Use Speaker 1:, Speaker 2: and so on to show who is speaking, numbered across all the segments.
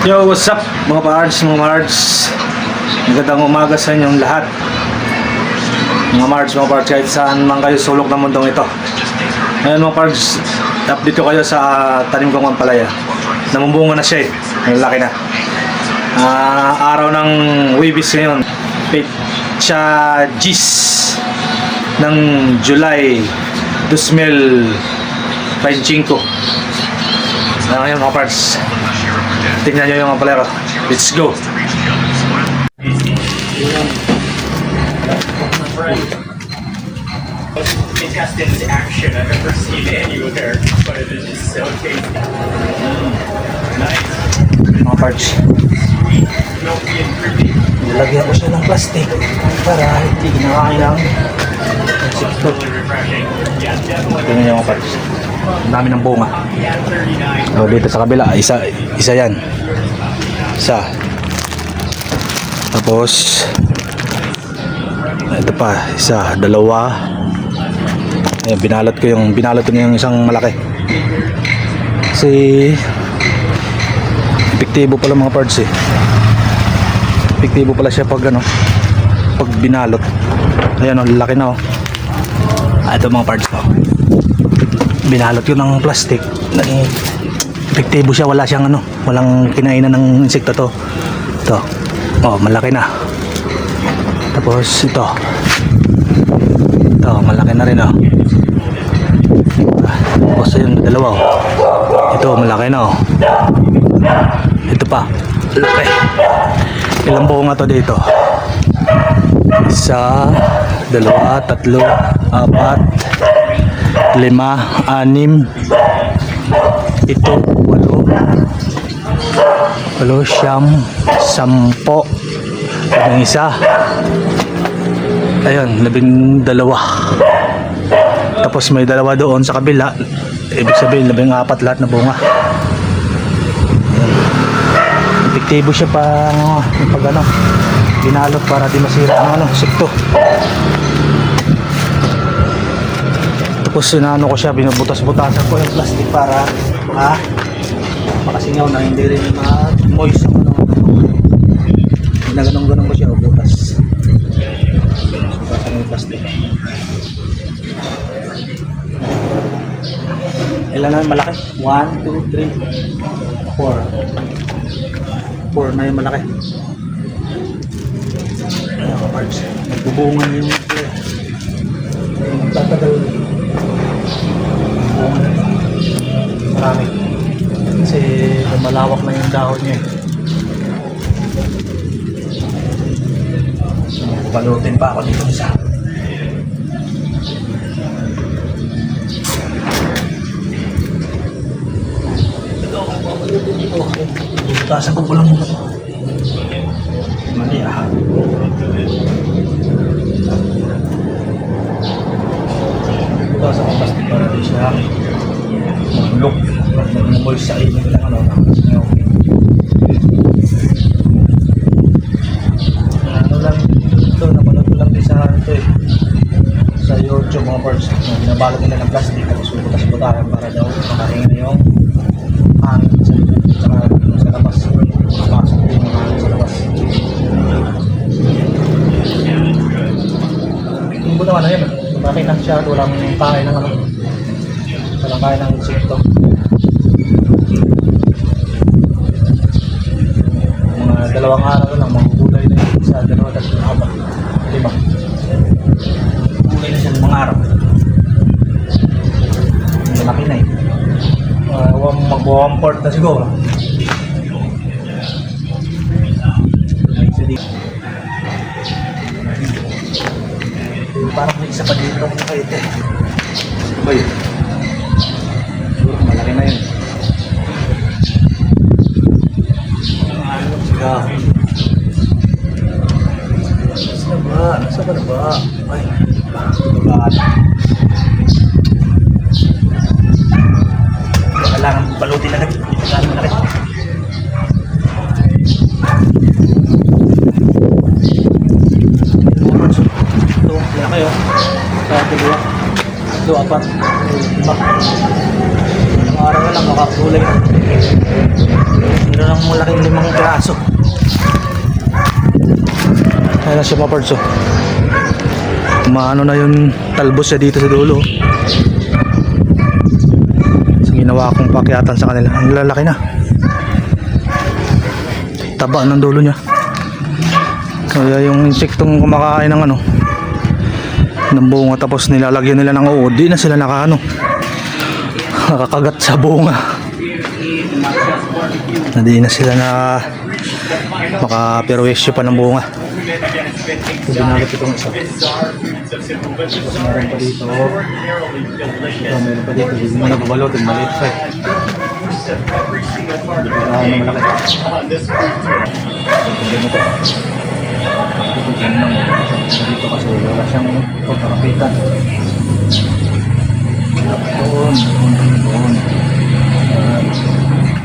Speaker 1: Yo, what's up mga pards, mga mards? Magandang umaga sa inyong lahat. Mga mards, mga pards, kahit saan man kayo sulok ng mundong ito. Ngayon mga pards, update ko kayo sa tanim kong ampalaya. Namumbunga na siya eh. Ang laki na. Ah, araw ng Wibis ngayon. Petsa Gis ng July 2025. Ah, ngayon mga pards, tingnan nyo yung ampalaya ko. Let's go!
Speaker 2: intestines action I've ever seen anywhere, but it is just so tasty. Nice,
Speaker 1: Mga
Speaker 2: creamy.
Speaker 1: nilagyan ko siya ng plastic para hindi kinakain ng insekto.
Speaker 2: Really refreshing. Yeah, definitely.
Speaker 1: Tingnan nyo mga pards. Ang dami ng bunga.
Speaker 2: Yeah, 39.
Speaker 1: O, dito sa kabila, isa, isa yan. Isa. Tapos, ito pa, isa, dalawa. Ayan, binalot ko yung, binalot ko yung isang malaki. Kasi, epektibo pala mga parts eh. Epektibo pala siya pag ano, pag binalot. Ayan o, laki na o. Ah, ito mga parts ko binalot ko ng plastic. Naging epektibo siya wala siyang ano walang kinainan ng insekto to. To oh malaki na. Tapos ito. Ito malaki na rin oh. Ah, tapos yun dalawa oh. Ito malaki na oh. Ito pa. Laki. Ilang bunga to dito? Isa dalawa tatlo apat lima, anim, ito, walo, walo, siyam, sampo, labing isa, ayun, labing dalawa. Tapos may dalawa doon sa kabila, ibig sabihin labing apat lahat na bunga. Epektibo siya pa, pag ano, binalot para di masira ang ano, sikto. Tapos sinano ko siya, binubutas-butasan ko yung plastic para ha, makasingaw na hindi rin ma-moist ang ano. Ginaganong-ganong ko siya, butas. Butasan yung plastic. Ilan na yung malaki? 1, 2, 3, 4. 4 na yung malaki. Ayan, parts. Nagbubungan yung yung tatagal Marami. Kasi malawak na yung dahon niya. eh. So, balutin pa ako dito dito. Butasan ko pa lang muna. Mga parts na binabalot nila ng plastic tapos butas-butaran para daw makahinga na yung hangin sa saka sa labas. Pasok yung hangin sa labas. Yung buto ano yun. Malaki na siya walang kain ng ano. Walang kain ng insekto mga dalawang araw lang magugulay na yun sa dalawa tatlo apat lima. Gulay na siya ng mga araw mag-one port na siguro parang may isa pa dito ng kahit eh ba yun? siguro malaki na yun. Nasa ba? Nasa ba na ba? Ay, bagaan. Kailangan balutin agad. Kailangan agad. Ito, laki oh. Sa dalawa. Ito, apat. Lima. Ang araw na lang, makakulay. Meron ng malaking limang piraso. Ayan na siya mga parts oh. Maano na yung talbos siya dito sa dulo. Ginawa akong pakyatan sa kanila. Ang lalaki na. Taba ng dulo niya. Kaya yung insektong kumakain ng ano ng bunga tapos nilalagyan nila ng uod, di na sila nakaano nakakagat sa bunga. Na na sila na makaperwisyo pa ng bunga. So, binalot itong isa. Tapos meron pa dito. Ito, meron pa dito. Hindi mo nababalot. Ang maliit pa. eh. Hindi pa ano malaki. Hindi mo to. Dito dyan lang. Dito kasi wala siyang pagkakapitan. Doon. Doon.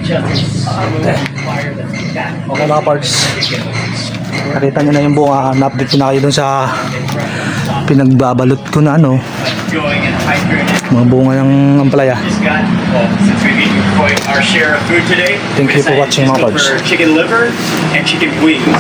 Speaker 1: Doon. Okay mga parts. Nakita nyo na yung bunga. Na-update ko na kayo dun sa pinagbabalot ko na ano. Mga bunga ng ampalaya. Thank you for watching mga parts.
Speaker 2: chicken liver and chicken wings,